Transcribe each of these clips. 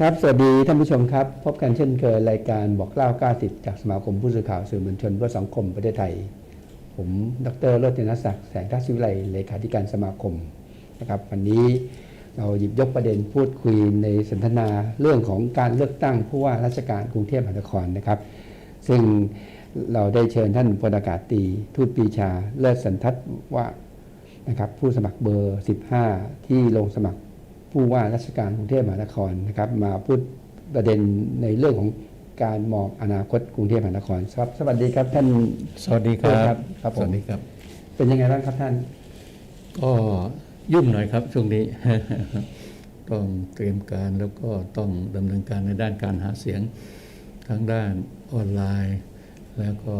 ครับ สวัสดีท่านผู้ชมครับ พบกันเช่นเคยรายการบอกเล่า90 จากสมาคมผู้สื่อข่าวสื่อมวลชนเพื่อสังคมประเทศไทย ผมดรโรจนศักดิ์แสงทัศน์วิไลเลขาธิการสมาคมนะครับวันนี้เราหยิบยกประเด็นพูดคุยในสนทนาเรื่องของการเลือกตั้งผู้ว่าราชการกรุงเทพมหานครนะครับ ซึ่งเราได้เชิญท่านพลอากาศตีทูตปีชาเลิศสันทัศน์ว่านะครับผู้สมัครเบอร์ 15 ที่ลงสมัคร ผู้ว่าราชการกรุงเทพมหานครนะครับมาพูดประเด็นในเรื่องของการมองอนาคตกรุงเทพมหานครครับสวัสดีครับท่านสวัสดีครัครับบครับผมสวัสดีครับ เป็นยังไงบ้างครับท่านก็ยุ่งหน่อยครับช่วงนี้ ต้องเตรียมการแล้วก็ต้องดำเนินการในด้านการหาเสียงทั้งด้านออนไลน์ แล้วก็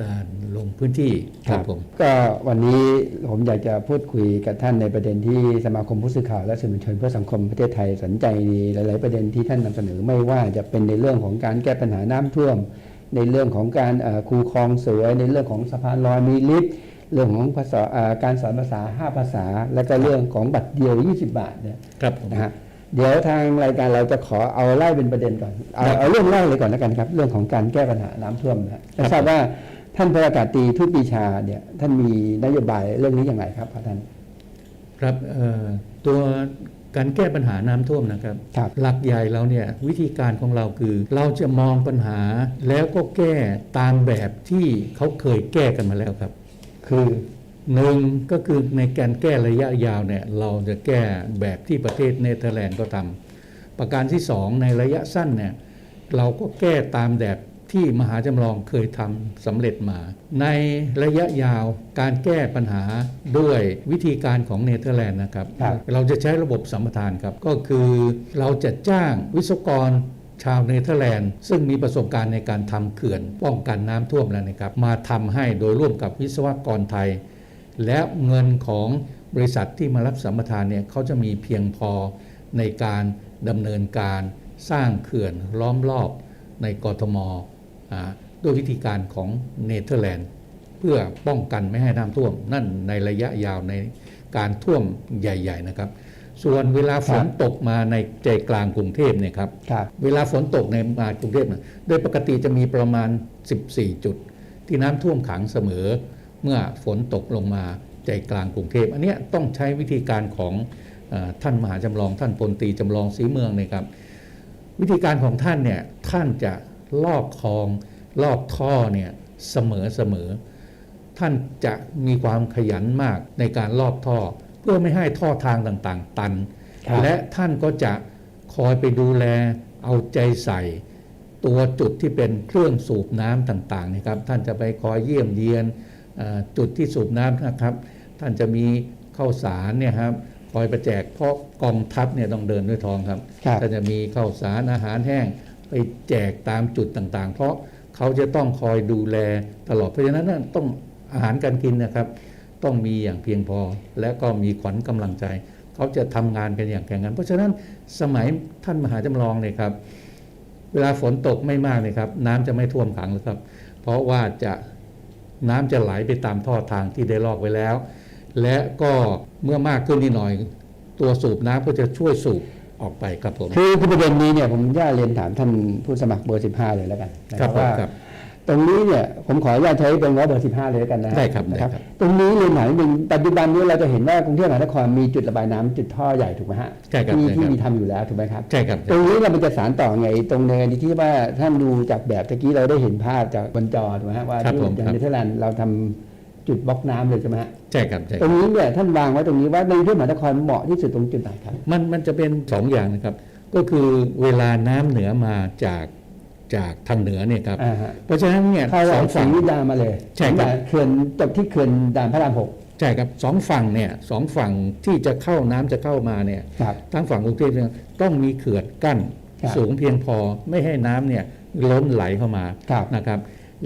ด้านลงพื้นที่ครับผมก็วันนี้ผมอยากจะพูดคุยกับท่านในประเด็นที่สมาคมผู้สื่อข่าวและสื่อมวลชนเพื่อสังคมประเทศไทยสนใจในหลาย ๆ ประเด็นที่ท่านนำเสนอไม่ว่าจะเป็นในเรื่องของการแก้ปัญหาน้ำท่วม ในเรื่องของการเอ่อคูคลองเสือในเรื่องของสะพานลอยมีลิฟต์เรื่องของภาษาเอ่อการสอนภาษา 5 ภาษา และก็เรื่องของบัตรเดียว 20 บาทเนี่ยครับผมนะฮะเดี๋ยวทางรายการเราจะขอเอาไล่เป็นประเด็นก่อนเอาครับเอาเรื่องแรกเลยก่อนแล้วกันครับ เรื่องของการแก้ปัญหาน้ำท่วมนะฮะครับทราบว่า ท่านพลอากาศตรีทุตปรีชาเนี่ยท่านมีนโยบายเรื่องนี้อย่างไรครับพระท่านครับเอ่อตัวการแก้ปัญหาน้ำท่วมนะครับครับหลักใหญ่เราเนี่ยวิธีการของเราคือ เราจะมองปัญหาแล้วก็แก้ตามแบบที่เขาเคยแก้กันมาแล้วครับ คือหนึ่งก็คือในการแก้ระยะยาวเนี่ยเราจะแก้แบบที่ประเทศเนเธอร์แลนด์ก็ทำประการที่สองในระยะสั้นเนี่ยเราก็แก้ตามแบบ ที่มหาจำลองเคยทำสำเร็จมา ในระยะยาวการแก้ปัญหาด้วยวิธีการของเนเธอร์แลนด์นะครับครับ เราจะใช้ระบบสัมปทานครับ ก็คือเราจะจ้างวิศวกรชาวเนเธอร์แลนด์ซึ่งมีประสบการณ์ในการทำเขื่อน ป้องกันน้ำท่วมแล้วนะครับ มาทำให้โดยร่วมกับวิศวกรไทย และเงินของบริษัทที่มารับสัมปทานเนี่ยเขาจะมีเพียงพอในการดำเนินการสร้างเขื่อนล้อมรอบในกทมอ่า ด้วยวิธีการของเนเธอร์แลนด์ เพื่อป้องกันไม่ให้น้ำท่วม นั่นในระยะยาวในการท่วมใหญ่ ๆ นะครับ ส่วนเวลาฝนตกมาในใจกลางกรุงเทพเนี่ยครับครับเวลาฝนตกในมากรุงเทพเนี่ยโดยปกติจะมีประมาณ 14 จุด ที่น้ำท่วมขังเสมอ เมื่อฝนตกลงมาใจกลางกรุงเทพอันเนี้ยต้องใช้วิธีการของเออท่านมหาจำลองท่านพลตรีจำลองศรีเมืองเนี่ยครับ วิธีการของท่านเนี่ยท่านจะ ลอกคลอง ลอกท่อเนี่ยเสมอเสมอ ท่านจะมีความขยันมากในการลอกท่อ เพื่อไม่ให้ท่อทางต่างๆ ตันครับและท่านก็จะคอยไปดูแลเอาใจใส่ ตัวจุดที่เป็นเครื่องสูบน้ำต่างๆนะครับ ท่านจะไปคอยเยี่ยมเยียนเอ่อจุดที่สูบน้ำนะครับ ท่านจะมีข้าวสารเนี่ยครับคอยประแจกเพราะกองทัพเนี่ยต้องเดินด้วยทองครับครับท่านจะมีข้าวสารอาหารแห้ง ไปแจกตามจุดต่างๆ เพราะเขาจะต้องคอยดูแลตลอดเพราะฉะนั้นต้องอาหารการกินนะครับ ต้องมีอย่างเพียงพอและก็มีขวัญกำลังใจ เขาจะทำงานกันอย่างแข่งขันเพราะฉะนั้นสมัยท่านมหาจำลองเนี่ยครับเวลาฝนตกไม่มากเนี่ยครับ น้ำจะไม่ท่วมขังเลยครับ เพราะว่าจะน้ำจะไหลไปตามท่อทางที่ได้ลอกไว้แล้ว และก็เมื่อมากขึ้นนิดหน่อย ตัวสูบน้ำก็จะช่วยสูบ ออกไปครับผมคือคือประเด็นนี้เนี่ยผมย่าตเรียนถามท่านผู้สมัครเบอร์15เลยแล้วกันนะคครัรับบผมว่าครับตรงนี้เนี่ยผมขออนุญาตใช้เป็นว่าเบอร์15เลยแล้วกันนะได้ครับนะได้ครับ ตรงนี้เรียนถามนิดนึงปัจจุบันนี้เราจะเห็นว่ากรุงเทพมหานครมีจุดระบายน้ำจุดท่อใหญ่ถูกไหมฮะใช่ครับที่ใช่ที่ครับมีทำอยู่แล้วถูกไหมครับใช่ครับ ตรงนี้เรามันจะสารต่อไงตรงในกรณีที่ว่าท่านดูจากแบบตะกี้เราได้เห็นภาพจากบนจอถูกไหมฮะว่าครับที่ผมอย่างครับเนเธอร์แลนด์เราทำ จุดบล็อกน้ำเลยใช่ไหมฮะใช่ครับใช่ตครรับงนี้เนี่ยท่านวางไว้ตรงนี้ว่าในกรุงเทพมหานครเหมาะที่สุดตรงจุดไหนครับ มันมันจะเป็นสองอย่างนะครับ ก็คือเวลาน้ำเหนือมาจากจากทางเหนือเนี่ยครับอ่าฮะเพราะฉะนั้นเนี่ยเข้าสออองกฝั่สีงวิดามาเลยใช่ครับเขื่อนจบที่เขื่อนด่านพระรามหกใช่ครับสองฝั่งเนี่ยสองฝั่งที่จะเข้าน้ำจะเข้ามาเนี่ยครับทั้งฝั่งกรุงเทพเนี่ยต้องมีเขื่อนกั้นครับสูงเพียงพอไม่ให้น้ำเนี่ยล้นไหลเข้ามาครับนะครับ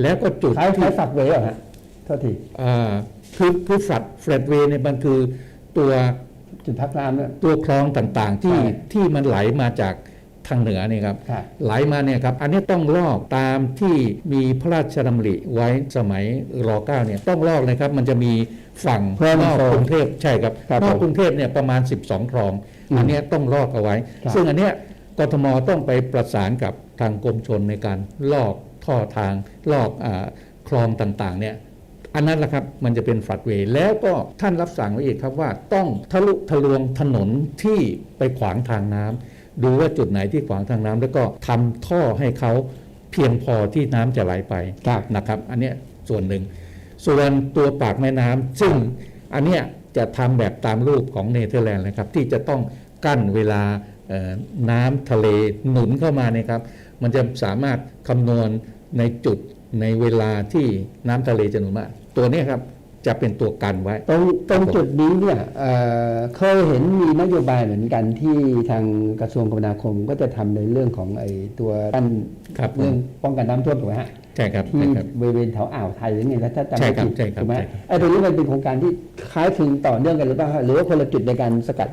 แล้วก็จุดคล้ายคที่ล้ายฝักเวย์เหรอฮะ โทษทีอ่าคือคือฝัดแฟลตเวย์เนี่ยมันคือตัวจุดพักน้ำเนี่ยตัวคลองต่างๆ ที่ใช่ที่มันไหลมาจากทางเหนือเนี่ยครับครับไหลมาเนี่ยครับอันนี้ต้องลอกตามที่มีพระราชดำริไว้สมัยรเก้าเนี่ยต้องลอกนะครับ มันจะมีฝั่งเพิ่มนอกโซนกรุงเทพใช่ครับครับนอกผมกรุงเทพเนี่ยประมาณ 12 คลองอืมอันเนี้ยต้องลอกเอาไว้ครับซึ่งอันเนี้ยกทมต้องไปประสานกับทางกรมชนในการลอกท่อทางลอกอาคลองต่างๆเนี่ย อันนั้นแหละครับมันจะเป็นฝัดเวย์แล้วก็ท่านรับสั่งไว้อีกครับว่าต้องทะลุทะลวงถนนที่ไปขวางทางน้ำดูว่าจุดไหนที่ขวางทางน้ำแล้วก็ทำท่อให้เขาเพียงพอที่น้ำจะไหลไปนะครับ อันนี้ส่วนหนึ่ง ส่วนตัวปากแม่น้ำซึ่งอันเนี้ยจะทำแบบตามรูปของเนเธอร์แลนด์นะครับที่จะต้องกั้นเวลาน้ำทะเลหนุนเข้ามาเนี่ยครับ มันจะสามารถคำนวณในจุดในเวลาที่น้ำทะเลจะหนุนมา ตัวเนี้ยครับจะเป็นตัวกันไว้ ตรงตรงจุดนี้เนี่ยเอ่อเคยเห็นมีนโยบายเหมือนกันที่ทางกระทรวงคมนาคมก็จะทำในเรื่องของไอ้ตัวกั้นครับผม เรื่องป้องกันน้ำท่วมถูกไหมฮะใช่ครับที่ใช่ครับ บริเวณแถวอ่าวไทยหรือไงถ้าจำใช่ไม่ครับผิดใช่ครับถูกไหมใช่ครับ ไอ้ตรงนี้มันเป็นโครงการที่คล้ายคลึงต่อเนื่องกันหรือเปล่าฮะหรือว่าคนละจุดในการสกัด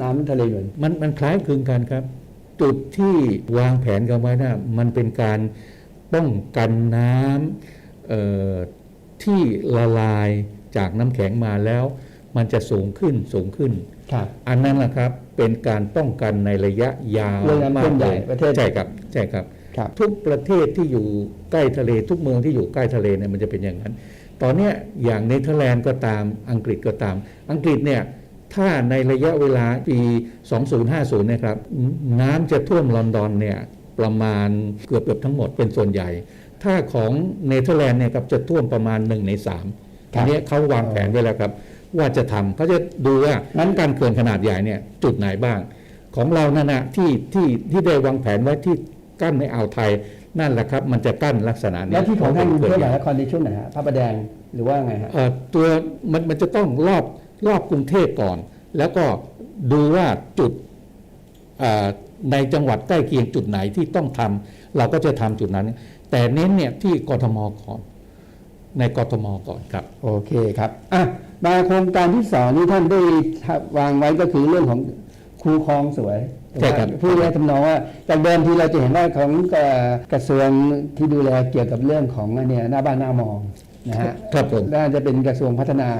น้ำทะเลหนุน มันมันคล้ายคลึงกันครับ จุดที่วางแผนกันไว้นะมันเป็นการป้องกันน้ำเอ่อ ที่ละลายจากน้ำแข็งมาแล้ว มันจะสูงขึ้นสูงขึ้นครับอันนั้นแหละครับเป็นการป้องกันในระยะยาวเรื่องน้ำท่วมใหญ่ากลยประเทศใช่ครับใช่ครับครับทุกประเทศที่อยู่ใกล้ทะเล ทุกเมืองที่อยู่ใกล้ทะเลเนี่ยมันจะเป็นอย่างนั้น ตอนเนี้ยอย่างเนเธอร์แลนด์ก็ตามอังกฤษก็ตาม อังกฤษเนี่ยถ้าในระยะเวลาปี 2050 นะครับ น้ำจะท่วมลอนดอนเนี่ยประมาณเกือบเกือบทั้งหมดเป็นส่วนใหญ่ ถ้าของเนเธอร์แลนด์เนี่ยครับจะท่วมประมาณ1ใน3ครับอันเนี้ยเขาวางแผนไว้แล้วครับ ว่าจะทำเขาจะดูว่านั้นการเขื่อนขนาดใหญ่เนี่ยจุดไหนบ้าง ของเรานั่นนะที่ที่ที่ได้วางแผนไว้ที่กั้นในอ่าวไทยนั่นแหละครับ มันจะกั้นลักษณะนี้แล้วที่ของท่านกรุงเขื่เทอนพใหมญ่หานครในช่วงไหนฮะพระประแดงหรือว่าไงฮะเอ่อตัวมันมันจะต้องรอบรอบกรุงเทพก่อน แล้วก็ดูว่าจุดเอ่อ ในจังหวัดใกล้เคียงจุดไหนที่ต้องทำเราก็จะทำจุดนั้น แต่เน้นเนี่ยที่กทมก่อน ในกทมก่อนครับโอเคครับอะมาโครงการที่สองนี่ท่านได้วางไว้ก็คือเรื่องของคูคลองสวยใช่ครับผู้ได้ทำนองว่าจากเดิมทีเราจะเห็นว่าของเอ่อกระทรวงที่ดูแลเกี่ยวกับเรื่องของอันเนี่ยหน้าบ้านหน้ามองนะฮะครับผมน่าจะเป็นกระทรวงพัฒนา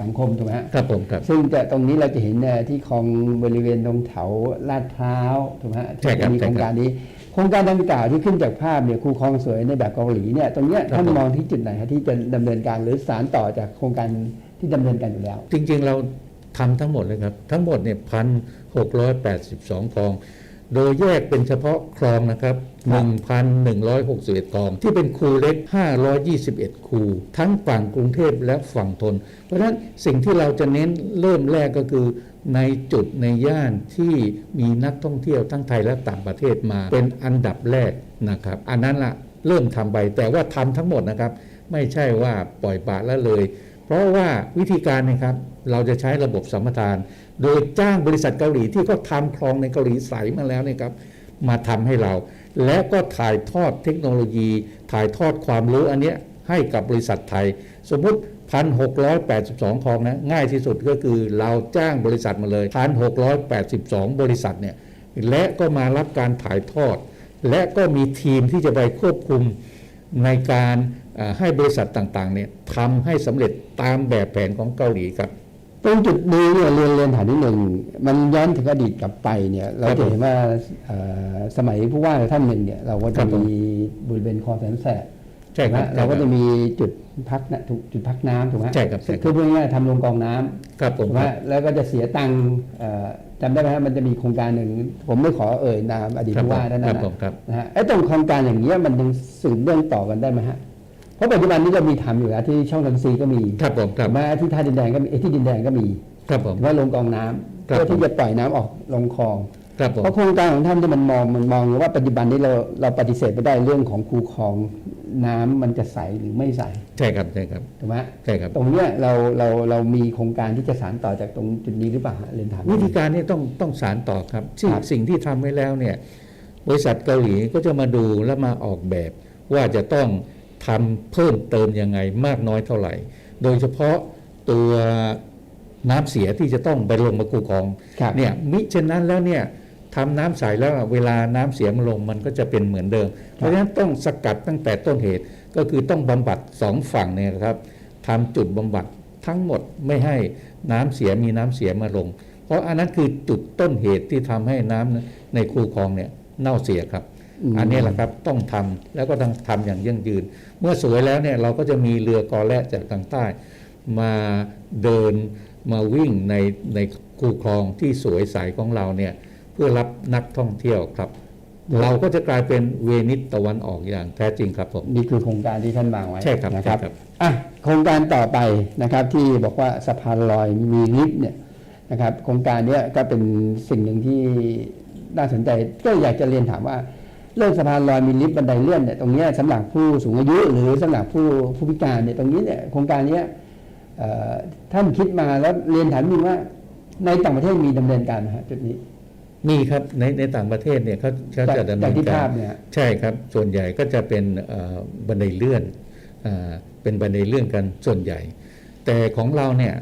สังคมถูกไหมฮะครับผมครับซึ่งจะตรงนี้เราจะเห็นเนี่ยที่คลองบริเวณตรงแถวลาดพร้าวถูกไหมฮะใช่ครับที่มีใช่โคครับรงการนี้โครงการดังกล่าวที่ขึ้นจากภาพเนี่ยคูคลองสวยในแบบเกาหลีเนี่ยตรงเนี้ยครับท่านผมมองที่จุดไหนฮะที่จะดำเนินการหรือสารต่อจากโครงการที่ดำเนินการอยู่แล้ว จริง ๆ เราทำทั้งหมดเลยครับ ทั้งหมดเนี่ยพันหกร้อยแปดสิบสองคลอง โดยแยกเป็นเฉพาะคลองนะครับ 1,161 คลอง ที่เป็นคูเล็ก 521 คู ทั้งฝั่งกรุงเทพและฝั่งทน เพราะฉะนั้นสิ่งที่เราจะเน้นเริ่มแรกก็คือในจุดในย่านที่มีนักท่องเที่ยวทั้งไทยและต่างประเทศมา เป็นอันดับแรกนะครับ อันนั้นละเริ่มทำไปแต่ว่าทำทั้งหมดนะครับ ไม่ใช่ว่าปล่อยปละละเลยเพ ราะว่าวิธีการนะครับเราจะใช้ระบบสัมปทาน โดยจ้างบริษัทเกาหลีที่เขาทำคลองในเกาหลีใสมาแล้วเนี่ยครับมาทำให้เรา และก็ถ่ายทอดเทคโนโลยี ถ่ายทอดความรู้อันเนี้ยให้กับบริษัทไทย สมมุติ 1,682คลองนะง่ายที่สุดก็คือเราจ้างบริษัทมาเลย 1,682 บริษัทเนี่ยและก็มารับการถ่ายทอด และก็มีทีมที่จะไปควบคุม ในการเอ่อให้บริษัทต่างๆเนี่ยทำให้สำเร็จตามแบบแผนของเกาหลีครับตรงจุดนี้เนี่ยเรียนเรียนถามนิดหนึ่งมันย้อนถึงอดีตกลับไปเนี่ยเราครับจะเห็นว่าเอ่อสมัยผู้ว่าท่านหนึ่งเนี่ยเราก็ครัจะบผมมีบริเวณคลองแสนแสบ ใช่ครับนะเราก็จะมีจุดพักนะถูกจุดพักน้ำถูกไหมใช่ครับใช่ครับคือพูดง่ายๆทำโรงกรองน้ำครับผมถูกไหมครับแล้วก็จะเสียตังค์เอ่อจำได้ไหมฮะมันจะมีโครงการหนึ่ง ผมไม่ขอเอ่ยนามอดีตครับผู้ว่าท่านครันั้นบผมครับนะฮะไอ้ตรงโครงการอย่างเงี้ยมันยังสืบเรื่องต่อกันได้ไหมฮะเพราะปัจจุบันนี้เรามีทำอยู่แล้วที่ช่องทันซีก็มีครับผมครับถูกไหมที่ท่าดินแดงก็มีเอ้ยที่ดินแดงก็มีครับผมว่าลงกองน้ำครับเพื่อที่จะปล่อยน้ำออกลงคลองครับผม เพราะโครงการของท่านที่มันมองมันมองว่าปัจจุบันนี้เราเราปฏิเสธไม่ได้เรื่องของคูคลองน้ำมันจะใสหรือไม่ใสใช่ครับใช่ครับถูกไหมใช่ครับ ตรงเนี้ยเราเราเรามีโครงการที่จะสานต่อจากตรงจุดนี้หรือเปล่าฮะเรียนถามวิธีการนี้ต้องต้องสารต่อครับที่ครับสิ่งที่ทำไว้แล้วเนี่ยบริษัทเกาหลีก็จะมาดูและมาออกแบบ ว่าจะต้องทำเพิ่มเติมยังไงมากน้อยเท่าไหร่ โดยเฉพาะตัวน้ำเสียที่จะต้องไปลงมาคูคลองครับเนี่ยมิฉะนั้นแล้วเนี่ย ทำน้ำใสแล้วเวลาน้ำเสียมันลงมันก็จะเป็นเหมือนเดิม เพราะฉะนั้นต้องสกัดตั้งแต่ต้นเหตุ ก็คือต้องบำบัดสองฝั่งเนี่ยนะครับทำจุดบำบัดทั้งหมดไม่ให้น้ำเสียมีน้ำเสียมาลงพราะอันนั้นคือจุดต้นเหตุที่ทำให้น้ำในคูคลองเนี่ยเน่าเสียครับอืมอันนี้แหละครับต้องทำแล้วก็ต้องทำอย่างยั่งยืน เมื่อสวยแล้วเนี่ยเราก็จะมีเรือกอแร่จากทางใต้ มาเดินมาวิ่งในในคูคลองที่สวยใสของเราเนี่ย เพื่อรับนักท่องเที่ยวครับ เราก็จะกลายเป็นเวนิสตะวันออกอย่างแท้จริงครับผมนี่คือโครงการที่ท่านวางไว้ใช่ครับนะครับใช่ครับอะโครงการต่อไปนะครับที่บอกว่าสะพานลอยมีลิฟต์เนี่ยนะครับโครงการเนี้ยก็เป็นสิ่งหนึ่งที่น่าสนใจก็อยากจะเรียนถามว่าเรื่องสะพานลอยมีลิฟต์บันไดเลื่อนเนี่ยตรงเนี้ยสำหรับผู้สูงอายุ หรือสำหรับผู้ผู้พิการเนี่ยตรงนี้เนี่ยโครงการเนี้ยเอ่อท่านคิดมาแล้วเรียนถามนิดนึงว่าในต่างประเทศมีดำเนินการไหมฮะจุดนี้ มีครับในในต่างประเทศเนี่ยเขาเขาจากจะดำเนิจากนที่กาภารพเนี่ยใช่ครับส่วนใหญ่ก็จะเป็นเอ่อบันไดเลื่อนอ่าเป็นบันไดเลื่อนกันส่วนใหญ่ แต่ของเราเนี่ย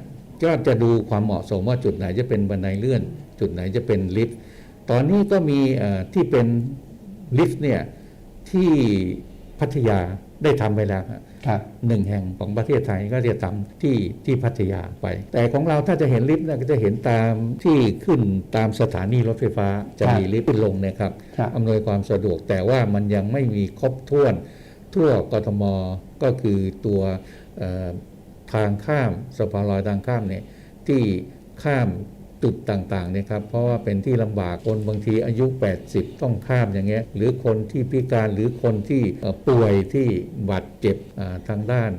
ก็จะดูความเหมาะสมว่าจุดไหนจะเป็นบันไดเลื่อน จุดไหนจะเป็นลิฟต์ตอนนี้ก็มีเอ่อที่เป็นลิฟต์เนี่ยที่ พัทยาได้ทำไปแล้วฮะครับหนึ่งแห่งของประเทศไทยก็จะทำที่ที่พัทยาไป แต่ของเราถ้าจะเห็นลิฟต์เนี่ยก็จะเห็นตามที่ขึ้นตามสถานีรถไฟฟ้าจะครับมีลิฟต์ขึ้นลงเนะครับครับอำนวยความสะดวกแต่ว่ามันยังไม่มีครบถ้วน ทั่วกทมก็คือตัวเอ่อทางข้ามสะพานลอยทางข้ามเนี่ยที่ข้าม จุดต่างๆเนี่ยครับเพราะว่าเป็นที่ลำบากคนบางทีอายุ 80 ต้องข้ามอย่างเงี้ยหรือคนที่พิการหรือคนที่ป่วยที่บาดเจ็บทางด้าน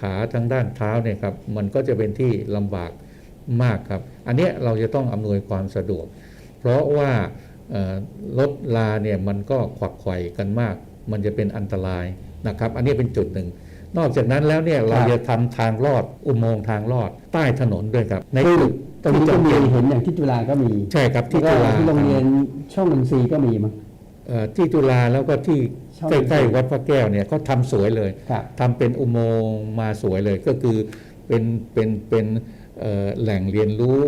ขาทางด้านเท้าเนี่ยครับมันก็จะเป็นที่ลำบากมากครับ อันเนี้ยเราจะต้องอำนวยความสะดวก เพราะว่ารถลาเนี่ยมันก็ขวักไขว่กันมาก มันจะเป็นอันตรายนะครับ อันนี้เป็นจุดหนึ่ง นอกจากนั้นแล้วเนี่ยเราจะทำทางลอดอุโมงค์ทางลอดใต้ถนนด้วยครับ ในซึ่งจุดตรงนี้ที่ก็มีจำเป็นเห็นอย่างที่จุฬาก็มี ใช่ครับที่แล้วจุก็ฬาที่โรงเรียนช่องนนทรีย์ก็มีมั้งเอ่อที่จุฬาแล้วก็ที่ช่องใกล้ๆวัดพระแก้วเนี่ยเขาทำสวยเลยครับทำเป็นอุโมงค์มาสวยเลยก็คือเป็นเป็นเป็นเอ่อแหล่งเรียนรู้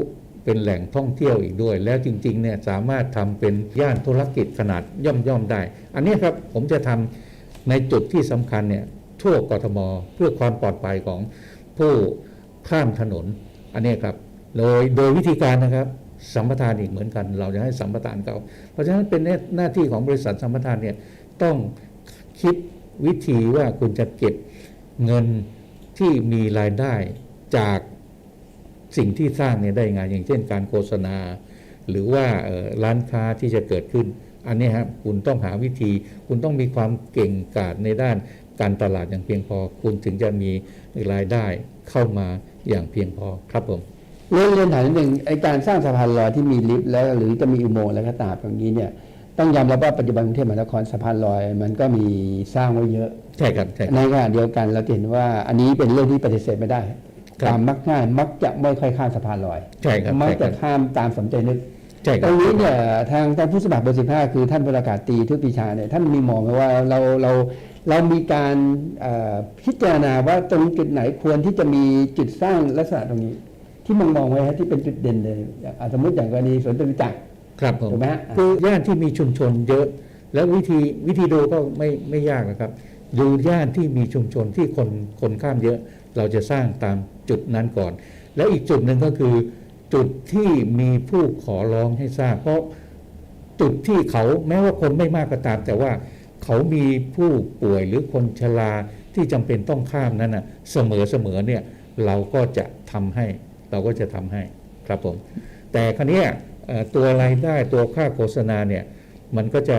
เป็นแหล่งท่องเที่ยวอีกด้วย แล้วจริงๆเนี่ยสามารถทำเป็นย่านธุรกิจขนาดย่อมๆได้ อันนี้ครับผมจะทำในจุดที่สำคัญเนี่ย ทั่วกทม เพื่อความปลอดภัยของผู้ข้ามถนน อันนี้ครับโดยโดยวิธีการนะครับสัมปทานอีกเหมือนกัน เราจะให้สัมปทานเขาเพราะฉะนั้นเป็นหน้าที่ของบริษัทสัมปทานเนี่ยต้องคิดวิธีว่าคุณจะเก็บเงินที่มีรายได้จากสิ่งที่สร้างเนี่ยได้งไงอย่างเช่นการโฆษณา หรือว่าร้านค้าที่จะเกิดขึ้น อันนี้ครับคุณต้องหาวิธี คุณต้องมีความเก่งกาจในด้าน การตลาดอย่างเพียงพอ คุณถึงจะมีรายได้เข้ามาอย่างเพียงพอครับผมเรียนเรียนถามนิดหนึ่งไอการสร้างสะพานลอยที่มีลิฟต์แล้ว หรือจะมีอุโมงค์แล้วก็ตามอย่างนี้เนี่ยต้องยอมรับว่าปัจจุบันกรุงเทพมหานครสะพานลอยมันก็มีสร้างไว้เยอะใช่ครับใช่ครับในขณะเดียวกันเราจะเห็นว่าอันนี้เป็นเรื่องที่ปฏิเสธไม่ได้ครับตามมักง่ายมักจะไม่ค่อยข้ามสะพานลอยใช่ครับมักใช่คจะรับข้ามตามสมใจนึกใช่คตรัรบงนี้เนี่ยทางทางผู้สมัครเบอร์สิบห้าคือท่านพลอากาศตรีทุติชาเนี่ยท่านมีมองไหมว่าเราเรา เรามีการเอ่อพิจารณาว่าตรงจุดไหนควรที่จะมีจุดสร้างลักษณะตรงนี้ ที่มองมองไว้ฮะที่เป็นจุดเด่นเลยอย่างอะสมมติอย่างกรณีสวนจตุจักรครับผมถูกไหมฮะคือย่านที่มีชุมชนเยอะ แล้ววิธีวิธีดูก็ไม่ไม่ยากนะครับ ดูย่านที่มีชุมชนที่คนคนข้ามเยอะ เราจะสร้างตามจุดนั้นก่อน แล้วอีกจุดหนึ่งก็คือ จุดที่มีผู้ขอร้องให้สร้าง เพราะจุดที่เขาแม้ว่าคนไม่มากก็ตาม แต่ว่า เขามีผู้ป่วยหรือคนชราที่จำเป็นต้องข้ามนั้นนะเสมอเสมอเนี่ยเราก็จะทำให้ เราก็จะทำให้ครับผมแต่ครั้นี้ยตัวรายได้ตัวค่าโฆษณาเนี่ยมันก็จะ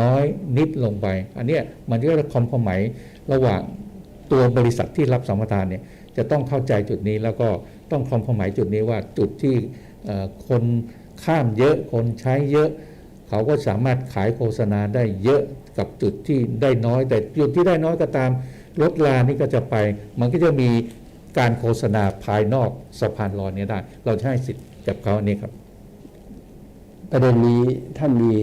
น้อยนิดลงไป อันเนี้ยมันก็จะคอมพหมายระหว่างตัวบริษัทที่รับสัมปทานเนี่ยจะต้องเข้าใจจุดนี้แล้วก็ต้องคอมพหมายจุดนี้ว่าจุดที่คนข้ามเยอะคนใช้เยอะ เขาก็สามารถขายโฆษณาได้เยอะกับจุดที่ได้น้อย แต่จุดที่ได้น้อยก็ตามรถลานี่ก็จะไป มันก็จะมีการโฆษณาภายนอกสะพานลอยนี้ได้ เราจะให้สิทธิ์กับเขาอันนี้ครับ ประเด็นนี้ท่านมี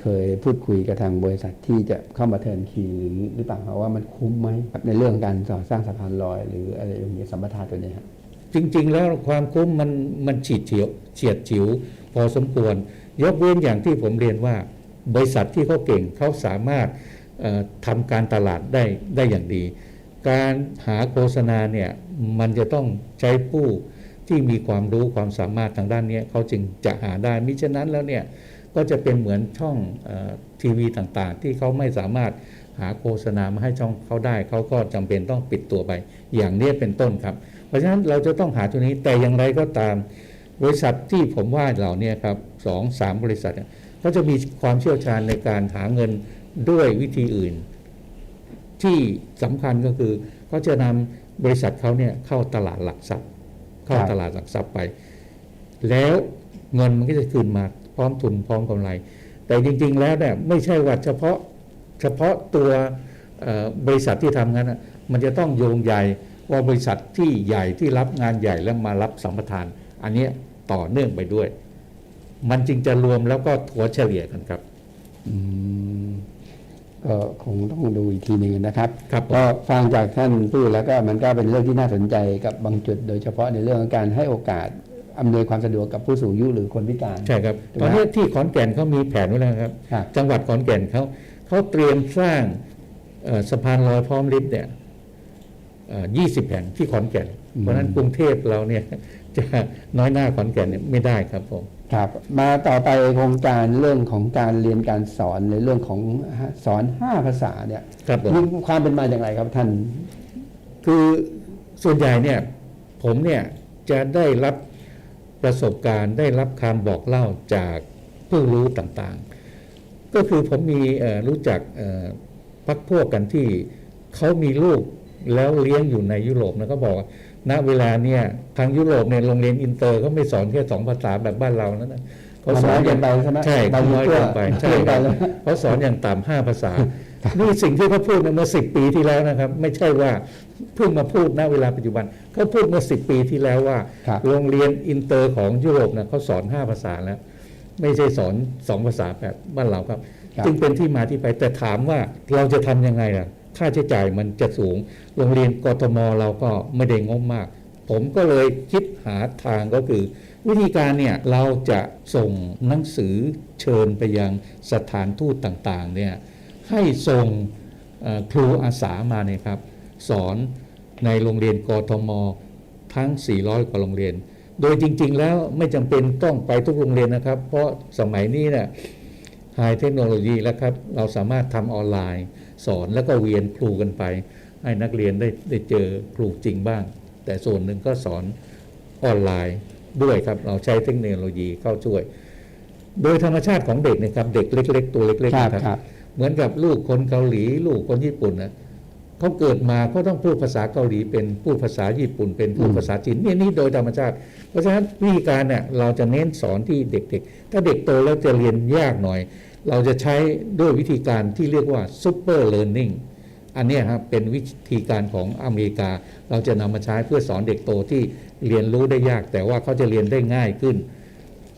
เคยพูดคุยกับทางบริษัทที่จะเข้ามาเทิร์นคีหรือหรือเปล่าครับว่ามันคุ้มไหมในเรื่องการก่อสร้างสะพานลอย หรืออะไรอย่างเงี้ยสัมปทานตัวเนี้ยครับจริง ๆ แล้วความคุ้มมันมันฉีดเฉียวเฉียดฉิว พอสมควร ยกเว้นอย่างที่ผมเรียนว่า บริษัทที่เขาเก่งเขาสามารถเอ่อทำการตลาดได้ได้อย่างดี การหาโฆษณาเนี่ยมันจะต้องใช้ผู้ที่มีความรู้ความสามารถทางด้านนี้เขาจึงจะหาได้มิฉะนั้นแล้วเนี่ยก็จะเป็นเหมือนช่องทีวีต่างๆ ที่เขาไม่สามารถหาโฆษณามาให้ช่องเขาได้ เขาก็จำเป็นต้องปิดตัวไป อย่างนี้เป็นต้นครับ เพราะฉะนั้นเราจะต้องหาตัวนี้แต่อย่างไรก็ตาม บริษัทที่ผมว่าเหล่านี้ครับสองสามบริษัทเนี่ยเขาจะมีความเชี่ยวชาญในการหาเงินด้วยวิธีอื่น ที่สำคัญก็คือเขาจะนำบริษัทเขาเนี่ยเข้าตลาดหลักทรัพย์ เข้าตลาดหลักทรัพย์ไป แล้วเงินมันก็จะคืนมาพร้อมทุนพร้อมกำไร แต่จริง ๆ แล้วเนี่ยไม่ใช่ว่าเฉพาะเฉพาะตัวบริษัทที่ทำงานนะมันจะต้องโยงใหญ่ว่าบริษัทที่ใหญ่ที่รับงานใหญ่แล้วมารับสัมปทาน อันเนี้ย ต่อเนื่องไปด้วย มันจึงจะรวมแล้วก็ถัวเฉลี่ยกันครับอืมก็คงต้องดูอีกทีหนึ่งนะครับครับผมก็ฟังจากท่านพูดแล้วก็มันก็เป็นเรื่องที่น่าสนใจกับบางจุด โดยเฉพาะในเรื่องของการให้โอกาสอำนวยความสะดวกกับผู้สูงอายุหรือคนพิการใช่ครับถูกไหมตอนนี้ที่ขอนแก่นเขามีแผนไว้แล้วครับครับจังหวัดขอนแก่นเขาเขาเตรียมสร้างเอ่อสะพานลอยพร้อมลิฟต์เนี่ยยี่สิบแห่งที่ขอนแก่น เพราะฉะนั้นกรุงเทพเราเนี่ย จะน้อยหน้าขอนแก่นเนี่ยไม่ได้ครับผมครับมาต่อไปโครงการเรื่องของการเรียนการสอนในเรื่องของสอนห้าภาษาเนี่ยครับผมมีความเป็นมาอย่างไรครับท่าน คือส่วนใหญ่เนี่ยผมเนี่ยจะได้รับประสบการณ์ได้รับคำบอกเล่าจากผู้รู้ต่างๆ ก็คือผมมีเอ่อรู้จักเอ่อพักพวกกันที่เขามีลูกแล้วเลี้ยงอยู่ในยุโรปนะก็บอกว่า ณเวลาเนี่ยทางยุโรปเนี่ยโรงเรียนอินเตอร์เขาไม่สอนแค่สองภาษาแบบบ้านเรานะนะเขาสอนมันน้อยเกินไปใช่ไหมใช่บางเขาน้อยเกินไปตัวใช่ครับเกินไปแล้วเขาสอนอย่างต่ำห้าภาษานี่สิ่งที่เขาพูดเมื่อสิบปีที่แล้วนะครับ ไม่ใช่ว่าเพิ่งมาพูดณเวลาปัจจุบันเขาพูดเมื่อสิบปีที่แล้วว่าครับโรงเรียนอินเตอร์ของยุโรปนะเขาสอนห้าภาษาแล้ว ไม่ใช่สอนสองภาษาแบบบ้านเราครับครับจึงเป็นที่มาที่ไปแต่ถามว่าเราจะทำยังไงล่ะ ค่าใช้จ่ายมันจะสูง โรงเรียนกทมเราก็ไม่ได้งบมาก ผมก็เลยคิดหาทางก็คือ วิธีการเนี่ยเราจะส่งหนังสือเชิญไปยังสถานทูตต่างๆเนี่ยให้ส่งครูอาสามาเนี่ยครับสอนในโรงเรียนกทมทั้ง 400 กว่าโรงเรียน โดยจริง ๆ แล้วไม่จำเป็นต้องไปทุกโรงเรียนนะครับ เพราะสมัยนี้เนี่ยไฮเทคโนโลยีแล้วครับ เราสามารถทำออนไลน์ สอนแล้วก็เวียนครูกันไป ให้นักเรียนได้ได้เจอครูจริงบ้าง แต่ส่วนหนึ่งก็สอนออนไลน์ด้วยครับเราใช้เทคโนโลยีเข้าช่วย โดยธรรมชาติของเด็กเนะครับเด็กเล็ก ๆ ตัวเล็กๆครับนะครับครับ เหมือนกับลูกคนเกาหลี ลูกคนญี่ปุ่นนะเขาเกิดมาเขาต้องพูดภาษาเกาหลีเป็นพูดภาษาญี่ปุ่น เป็นพูดอืมภาษาจีนนี่นี่โดยธรรมชาติ เพราะฉะนั้นวิธีการเนี่ยเราจะเน้นสอนที่เด็กๆ ถ้าเด็กโตแล้วจะเรียนยากหน่อย เราจะใช้ด้วยวิธีการที่เรียกว่า super learning อันเนี้ยครับเป็นวิธีการของอเมริกา เราจะนำมาใช้เพื่อสอนเด็กโตที่เรียนรู้ได้ยาก แต่ว่าเขาจะเรียนได้ง่ายขึ้น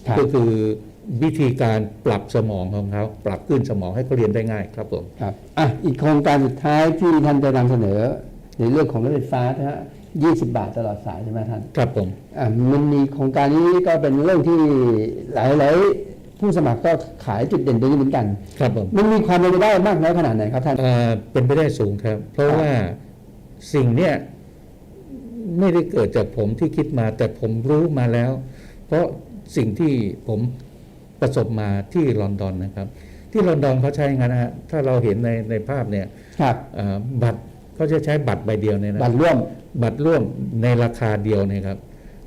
ครับก็คือวิธีการปรับสมองของเขาปรับขึ้นสมองให้เขาเรียนได้ง่ายครับผมครับอะอีกโครงการสุดท้ายที่ท่านจะนำเสนอ ในเรื่องของรถไฟฟ้านะฮะ20บาทตลอดสายใช่ไหมท่าน ครับผมอะมันมีโครงการนี้ก็เป็นเรื่องที่หลายๆ ผู้สมัครก็ขายจุดเด่นตรงนี้เหมือนกัน ครับผมมันมีความเป็นไปได้มากน้อยขนาดไหนครับท่าน เอ่อเป็นไปได้สูงครับ เพราะว่าสิ่งเนี้ยไม่ได้เกิดจากผมที่คิดมา แต่ผมรู้มาแล้ว เพราะสิ่งที่ผมประสบมาที่ลอนดอนนะครับ ที่ลอนดอนเขาใช้งานนะฮะถ้าเราเห็นในในภาพเนี่ยครับเอ่อบัตรเขาจะใช้บัตรใบเดียวเนี่ยนะบัตรร่วมบัตรร่วมในราคาเดียวเนะครับ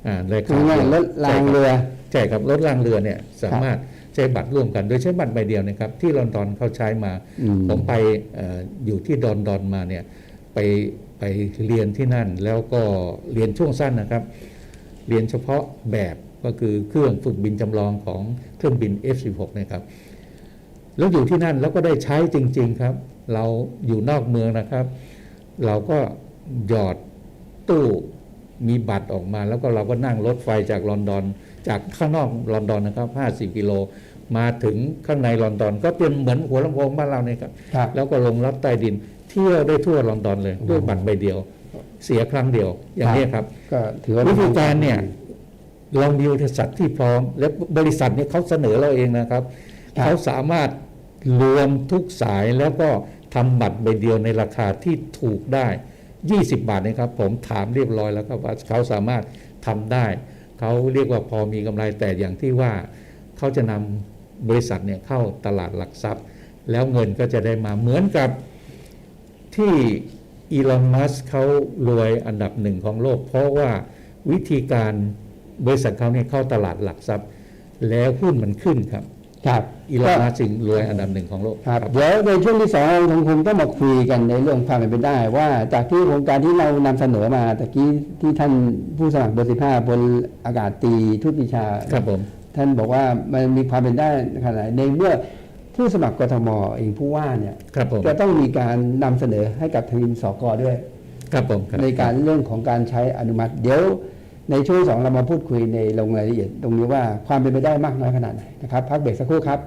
อ่าราคืคาอง่ายเดียวๆรถรางเรือ ใช่ครับรถรางเรือเนี่ยสามารถ ใช้บัตรร่วมกัน โดยใช้บัตรใบเดียวนะครับ ที่ลอนดอนเขาใช้มาอืมผมไปเอออยู่ที่ดอนดอนมาเนี่ยไปไปเรียนที่นั่น แล้วก็เรียนช่วงสั้นนะครับ เรียนเฉพาะแบบก็คือเครื่องฝึกบินจำลองของเครื่องบิน F16 นะครับแล้วอยู่ที่นั่นแล้วก็ได้ใช้จริง ๆครับ เราอยู่นอกเมืองนะครับ เราก็หยอดตู้มีบัตรออกมา แล้วก็เราก็นั่งรถไฟจากลอนดอน จากข้างนอกลอนดอนนะครับ 50 กิโล มาถึงข้างในลอนดอน ก็เป็นเหมือนหัวลำโพงบ้านเราเนี่ยครับครับ แล้วก็ลงรับใต้ดิน เที่ยวได้ทั่วลอนดอนเลย ด้วยบัตรใบเดียว เสียครั้งเดียว อย่างนี้ครับก็ถือว่าวิธีการเนี่ยเรามีบริษัทที่พร้อม และบริษัทเนี่ยเขาเสนอเราเองนะครับครับ เขาสามารถรวมทุกสายแล้วก็ทำบัตรใบเดียวในราคาที่ถูกได้ 20 บาทนะครับ ผมถามเรียบร้อยแล้วครับว่าเขาสามารถทำได้ เขาเรียกว่าพอมีกำไรแต่อย่างที่ว่าเขาจะนำบริษัทเนี่ยเข้าตลาดหลักทรัพย์ แล้วเงินก็จะได้มาเหมือนกับที่อีลอนมัสเขารวยอันดับหนึ่งของโลก เพราะว่าวิธีการบริษัทเขาเนี่ยเข้าตลาดหลักทรัพย์ แล้วหุ้นมันขึ้นครับ ครับอีลอนมัสจึงรวยอันดับหนึ่งของโลกครับเดี๋ยวในช่วงที่สองเราคงคงต้องมาคุยกันในเรื่องความเป็นไปได้ ว่าจากที่โครงการที่เรานำเสนอมาตะกี้ที่ท่านผู้สมัครเบอร์สิบห้าบนอากาศตรีทุติชาครับผมท่านบอกว่ามันมีความเป็นได้ขนาดไหนในเมื่อผู้สมัครกทมเองผู้ว่าเนี่ยครับผมจะต้องมีการนำเสนอให้กับทีมสกด้วยครับผมคบในการเรื่องของการใช้อนุมัติเดี๋ยว ในช่วงสองเรามาพูดคุยในลงรายละเอียดตรงนี้ว่าความเป็นไปได้มากน้อยขนาดไหนนะครับพักเบรกสักครู่ครับ